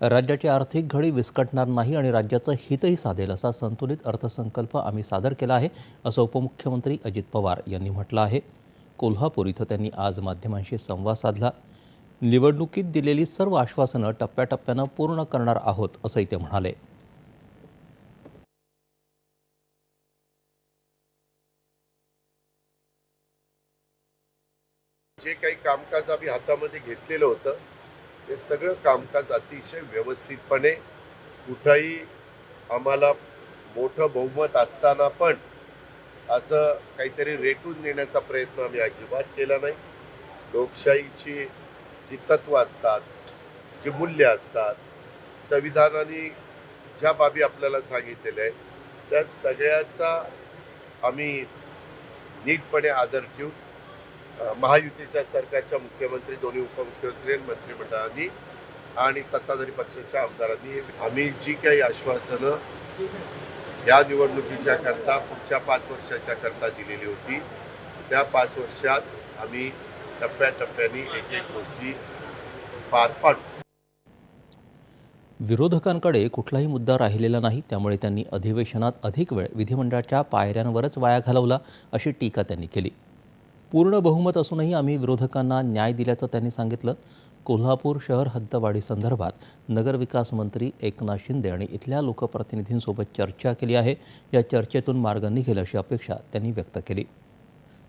राज्याची आर्थिक घडी विस्कटणार नाही आणि राज्याचं हितही साधेल असा संतुलित अर्थसंकल्प आम्ही सादर केला आहे असं उपमुख्यमंत्री अजित पवार यांनी म्हटलं आहे. कोल्हापूर इथं त्यांनी आज माध्यमांशी संवाद साधला. निवडणुकीत दिलेली सर्व आश्वासनं टप्प्याटप्प्यानं पूर्ण करणार आहोत असंही ते म्हणाले. जे काही कामकाज आम्ही हातामध्ये घेतलेलं होतं हे सगळं कामकाज अतिशय व्यवस्थितपणे कुठंही आम्हाला मोठं बहुमत असताना पण असं काहीतरी रेटून देण्याचा प्रयत्न आम्ही अजिबात केला नाही. लोकशाहीची जी तत्व असतात जी मूल्य असतात संविधानाने ज्या बाबी आपल्याला सांगितलेल्या आहे त्या सगळ्याचा आम्ही नीटपणे आदर ठेवून महायुतीच्या सरकारच्या मुख्यमंत्री दोन्ही उपमुख्यमंत्री आणि मंत्रिमंडळाने आणि सत्ताधारी पक्षाच्या आमदारांनी आम्ही जी काही आश्वासनं या निवडणुकीच्या करता पुढच्या पाच वर्षाच्या करता दिलेली होती त्या पाच वर्षात आम्ही टप्प्याटप्प्याने एक एक गोष्टी पार पाडू. विरोधकांकडे कुठलाही मुद्दा राहिलेला नाही त्यामुळे त्यांनी अधिवेशनात अधिक वेळ विधिमंडळाच्या पायऱ्यांवरच वाया घालवला अशी टीका त्यांनी केली. पूर्ण बहुमत असूनही आम्ही विरोधकांना न्याय दिल्याचं त्यांनी सांगितलं. कोल्हापूर शहर हद्दवाढीसंदर्भात नगरविकास मंत्री एकनाथ शिंदे आणि इथल्या लोकप्रतिनिधींसोबत चर्चा केली आहे. या चर्चेतून मार्ग निघेल अशी अपेक्षा त्यांनी व्यक्त केली.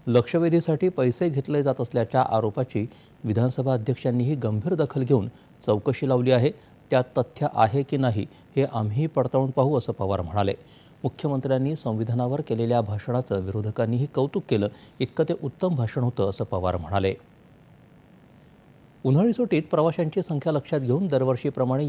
लक्षवेधीसाठी पैसे घेतले जात असल्याच्या आरोपाची विधानसभा अध्यक्षांनीही गंभीर दखल घेऊन चौकशी लावली आहे. त्यात तथ्य आहे की नाही हे आम्ही पडताळून पाहू असं पवार म्हणाले. मुख्यमंत्र्यांनी संविधानावर केलेल्या भाषणाचं विरोधकांनीही कौतुक केलं. इतकं ते उत्तम भाषण होतं असं पवार म्हणाले. उन्हाळी सुटीत प्रवाशांची संख्या लक्षात घेऊन दरवर्षीप्रमाणे